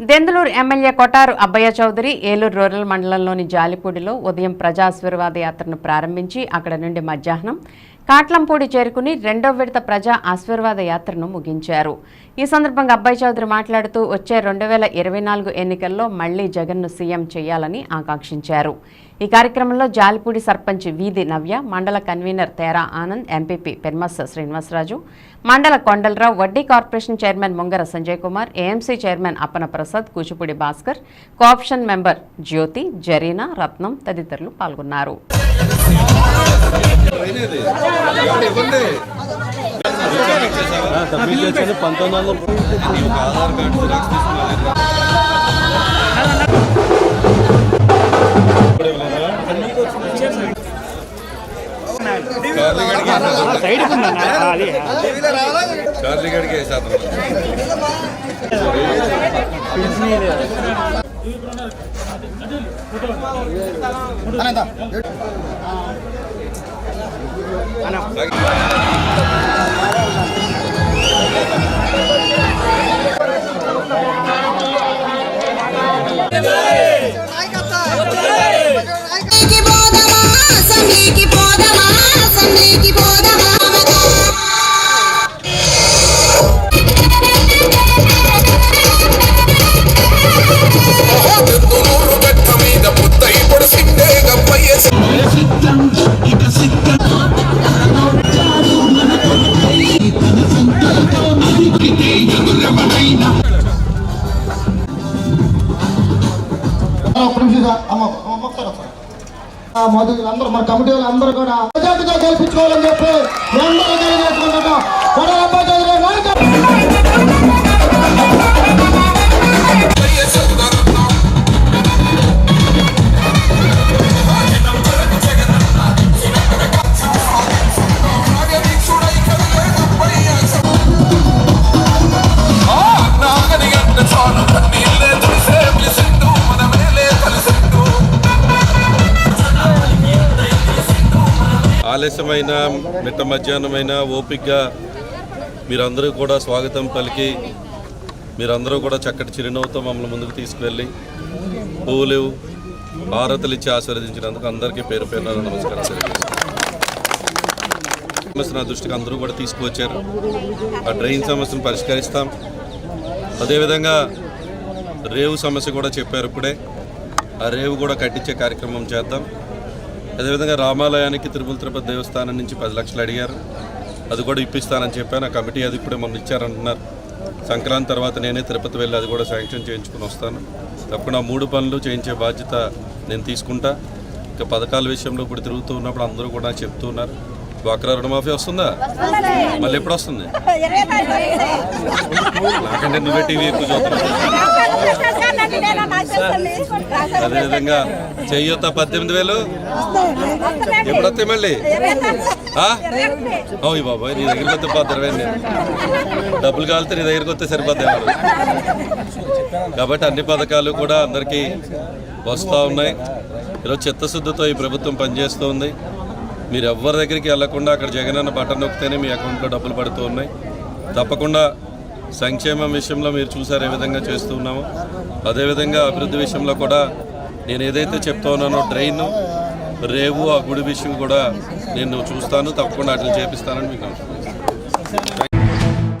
Denduluru MLA Kotaru Abbayya Chowdary Eluru rural మండలంలోని జాలిపూడిలో ఉదయం ప్రజాశీర్వాద యాత్రను ప్రారంభించి అక్కడ నుండి మధ్యాహ్నం కాట్లంపూడి చేరుకుని రెండో విడత ప్రజా ఆశీర్వాద యాత్రను ముగించారు. ఈ సందర్భంగా అబ్బాయి చౌదరి మాట్లాడుతూ వచ్చే రెండు వేల ఇరవై నాలుగు ఎన్నికల్లో మళ్ళీ జగన్ను సీఎం చేయాలని ఆకాంక్షించారు. ఈ కార్యక్రమంలో జాలిపూడి సర్పంచ్ వీధి నవ్య మండల కన్వీనర్ తేరా ఆనంద్ ఎంపీపీ పెర్మస్ శ్రీనివాసరాజు మండల Kondalarao Vaddi corporation chairman Mungara Sanjay Kumar AMC chairman Appana Prasad Kuchipudi Bhaskar cooption member Jyothi Zarina Ratnam తదితరులు పాల్గొన్నారు. చేశాను పంతొమ్మిది వందల చార్లీ గడికి మధు అందరూ మన కమిటీ వాళ్ళు అందరూ కూడా మెజార్టీతో గెలిపించుకోవాలని చెప్పి అందరూ తెలియజేసుకుంటున్నాం ఆలస్యమైన మిట్ట మధ్యాహ్నమైన ఓపికగా మీరందరూ కూడా స్వాగతం పలికి మీరందరూ కూడా చక్కటి చిరునవ్వుతో మమ్మల్ని ముందుకు తీసుకువెళ్ళి పూలు భారతలు ఇచ్చి ఆశీర్వదించినందుకు అందరికీ పేరు పేరున నమస్కారం సమస్య నా దృష్టికి అందరూ కూడా తీసుకువచ్చారు. ఆ డ్రైన్ సమస్యను పరిష్కరిస్తాం. అదేవిధంగా రేవు సమస్య కూడా చెప్పారు ఇప్పుడే. ఆ రేవు కూడా కట్టించే కార్యక్రమం చేద్దాం. అదేవిధంగా రామాలయానికి తిరుమల తిరుపతి దేవస్థానం నుంచి పది లక్షలు అడిగారు. అది కూడా ఇప్పిస్తానని చెప్పాను. ఆ కమిటీ అది ఇప్పుడే మొన్న ఇచ్చారంటున్నారు. సంక్రాంతి తర్వాత నేనే తిరుపతి వెళ్ళి అది కూడా శాంక్షన్ చేయించుకుని వస్తాను. తప్పకుండా మూడు పనులు చేయించే బాధ్యత నేను తీసుకుంటా. ఇక పథకాల విషయంలో ఇప్పుడు తిరుగుతూ ఉన్నప్పుడు అందరూ కూడా చెప్తూ ఉన్నారు. డ్వాక్రా రుణమాఫీ వస్తుందా? మళ్ళీ ఎప్పుడు వస్తుంది? నాకంటే నువ్వే టీవీ ఎక్కువ చూస్తున్నావు. అదేవిధంగా చెయ్యొత్త పద్దెనిమిది వేలు? ఎప్పుడు వస్తాయి మళ్ళీ ఓయ్ బాబాయ్ నీ దగ్గరికి వస్తే పోతే డబ్బులు కాలితే నీ దగ్గరికి వస్తే సరిపోతాయి కాబట్టి అన్ని పథకాలు కూడా అందరికీ వస్తూ ఉన్నాయి. ఈరోజు చిత్తశుద్ధితో ఈ ప్రభుత్వం పనిచేస్తూ ఉంది. మీరు ఎవరి దగ్గరికి వెళ్ళకుండా అక్కడ జగనన్న బటన్ నొక్కితేనే మీ అకౌంట్లో డబ్బులు పడుతూ ఉన్నాయి. తప్పకుండా సంక్షేమం విషయంలో మీరు చూసారు ఏ విధంగా చేస్తూ ఉన్నామో. అదేవిధంగా అభివృద్ధి విషయంలో కూడా నేను ఏదైతే చెప్తా ఉన్నానో డ్రైన్ రేవు ఆ గుడి విషయం కూడా నేను చూస్తాను. తప్పకుండా అట్లా చేపిస్తానని మీకు